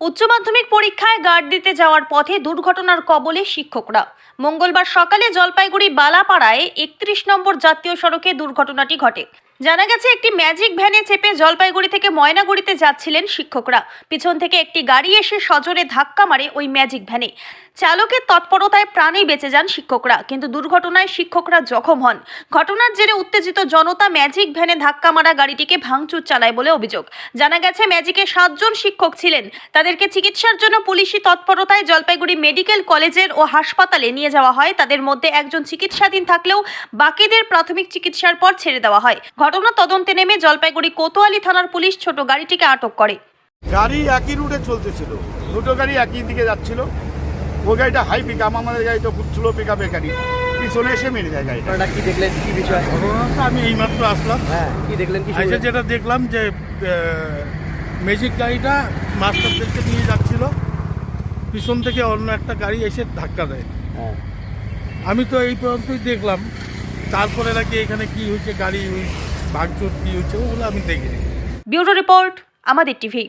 উচ্চ মাধ্যমিক পরীক্ষায় গার্ড দিতে যাওয়ার পথে দুর্ঘটনার কবলে শিক্ষকরা। মঙ্গলবার সকালে জলপাইগুড়ি বালাপাড়ায় একত্রিশ নম্বর জাতীয় সড়কে দুর্ঘটনাটি ঘটে। জানা গেছে, একটি ম্যাজিক ভ্যানে চেপে জলপাইগুড়ি থেকে ময়নাগুড়িতে যাচ্ছিলেন শিক্ষকরা। পিছন থেকে একটি গাড়ি এসে সজোরে ধাক্কা মারে ওই ম্যাজিক ভ্যানে। চালকের তৎপরতায় প্রাণেই বেঁচে যান শিক্ষকরা, কিন্তু দুর্ঘটনায় শিক্ষকরা জখম হন। ঘটনার জেরে উত্তেজিত জনতা ম্যাজিক ভ্যানে ধাক্কা মারা গাড়িটিকে ভাঙচুর চালায় বলে অভিযোগ। জানা গেছে, ম্যাজিকে সাতজন শিক্ষক ছিলেন। তাদেরকে চিকিৎসার জন্য পুলিশি তৎপরতায় জলপাইগুড়ি মেডিকেল কলেজের ও হাসপাতালে নিয়ে যাওয়া হয়। তাদের মধ্যে একজন চিকিৎসাধীন থাকলেও বাকিদের প্রাথমিক চিকিৎসার পর ছেড়ে দেওয়া হয়। ঘটনা তদন্তে নেমে জলপাইগুড়ি কোতোয়ালি থানার পুলিশ ছোট গাড়িটিকে আটক করে। গাড়ি একই রুটে চলতেছিল। দুটো গাড়ি একই দিকে যাচ্ছিল। ওই গাড়িটা হাই পিক আপ আমাদের গাড়ি তো খুব স্লো পিক আপের গাড়ি। পিছনে এসে মেরে যায় গাড়িটা। কি দেখলেন? কি বিষয়? ঘটনাটা আমি এইমাত্র আসলাম। হ্যাঁ কি দেখলেন? কি এসে যেটা দেখলাম যে ম্যাজিক গাড়িটা মাস্টারদেরকে নিয়ে যাচ্ছিল। পিছন থেকে অন্য একটা গাড়ি এসে ধাক্কা দেয়। হ্যাঁ। আমি তো এই পর্যন্তই দেখলাম। তারপরে নাকি এখানে কি হয়েছে গাড়ি ভাঙচুর কি হচ্ছে ওগুলো আমি দেখিনি ব্যুরো রিপোর্ট আমাদের টিভি।